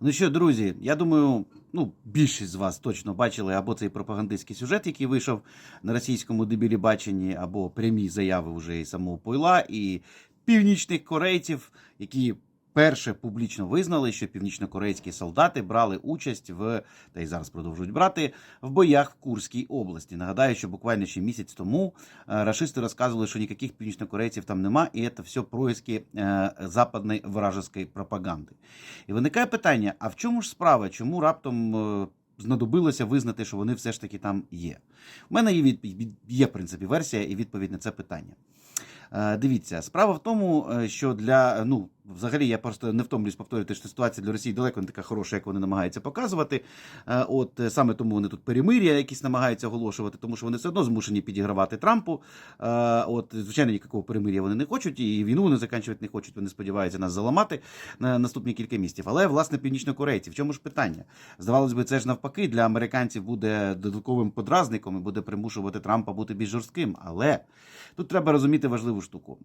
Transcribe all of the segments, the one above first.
Ну що, друзі, я думаю, ну, більшість з вас точно бачили або цей пропагандистський сюжет, який вийшов на російському дебілі баченні, або прямі заяви вже і самого Пойла, і північних корейців, які перше публічно визнали, що північнокорейські солдати брали участь в та й зараз продовжують брати в боях в Курській області. Нагадаю, що буквально ще місяць тому е, рашисти розказували, що ніяких північнокорейців там нема, і це все происки е, западної вражеської пропаганди. І виникає питання: а в чому ж справа? Чому раптом е, знадобилося визнати, що вони все ж таки там є? У мене є відповідь, є в принципі версія і відповідь на це питання. Дивіться, справа в тому, що для ну взагалі я просто не втомлююсь повторювати, що ситуація для Росії далеко не така хороша, як вони намагаються показувати. Е, От е, саме тому вони тут перемир'я якісь намагаються оголошувати, тому що вони все одно змушені підігравати Трампу. Е, От звичайно, ніякого перемир'я вони не хочуть, і війну вони закінчувати не хочуть. Вони сподіваються нас заламати на наступні кілька місяців. Але власне північнокорейці, в чому ж питання? Здавалось би, це ж навпаки для американців буде додатковим подразником і буде примушувати Трампа бути більш жорстким. Але тут треба розуміти важливу штуку.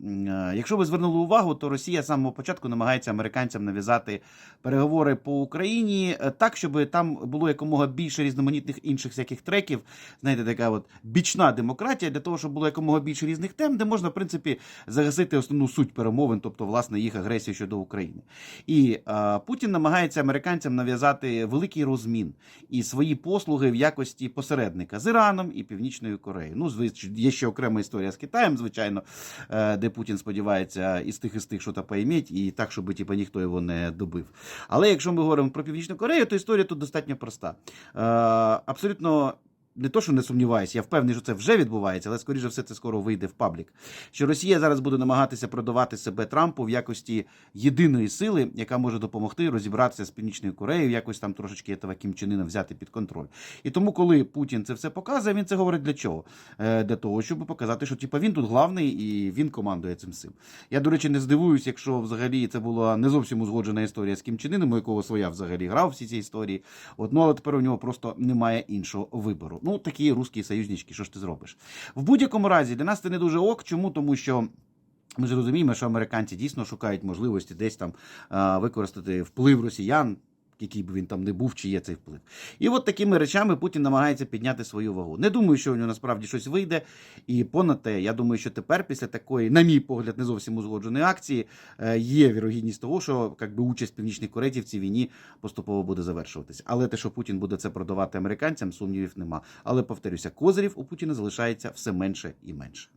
Якщо ви звернули увагу, то Росія з самого початку намагається американцям нав'язати переговори по Україні е, так, щоб там було якомога більше різноманітних інших всяких треків. Знаєте, така от бічна демократія для того, щоб було якомога більше різних тем, де можна, в принципі, загасити основну суть перемовин, тобто власне їх агресію щодо України. І е, Путін намагається американцям нав'язати великий розмін і свої послуги в якості посередника з Іраном і Північною Кореєю. Ну, є ще окрема історія з Китаєм, звичайно, е, де Путін сподівається із тих із тих, що то поіміть, і так, щоб типу, ніхто його не добив. Але якщо ми говоримо про Північну Корею, то історія тут достатньо проста. Е, абсолютно. Не то, що не сумніваюся, я впевнений, що це вже відбувається, але скоріше все це скоро вийде в паблік. Що Росія зараз буде намагатися продавати себе Трампу в якості єдиної сили, яка може допомогти розібратися з Північною Кореєю, якось там трошечки этого Кім Чен взяти під контроль. І тому, коли Путін це все показує, він це говорить для чого? Е, Для того, щоб показати, що типа він тут главний і він командує цим всім. Я, до речі, не здивуюсь, якщо взагалі це була не зовсім узгоджена історія з Кім Чен Іном, у якого своя взагалі грав всі ці історії. От, ну, але тепер у нього просто немає іншого вибору. Ну, такі русські союзнички, що ж ти зробиш? В будь-якому разі для нас це не дуже ок. Чому? Тому що. Ми ж розуміємо, що американці дійсно шукають можливості десь там використати вплив росіян, який би він там не був, чи є цей вплив. І от такими речами Путін намагається підняти свою вагу. Не думаю, що у нього насправді щось вийде. І понад те, я думаю, що тепер, після такої, на мій погляд, не зовсім узгодженої акції, е, є вірогідність того, що як би, участь північних корейців в цій війні поступово буде завершуватися. Але те, що Путін буде це продавати американцям, сумнівів нема. Але повторюся, козирів у Путіна залишається все менше і менше.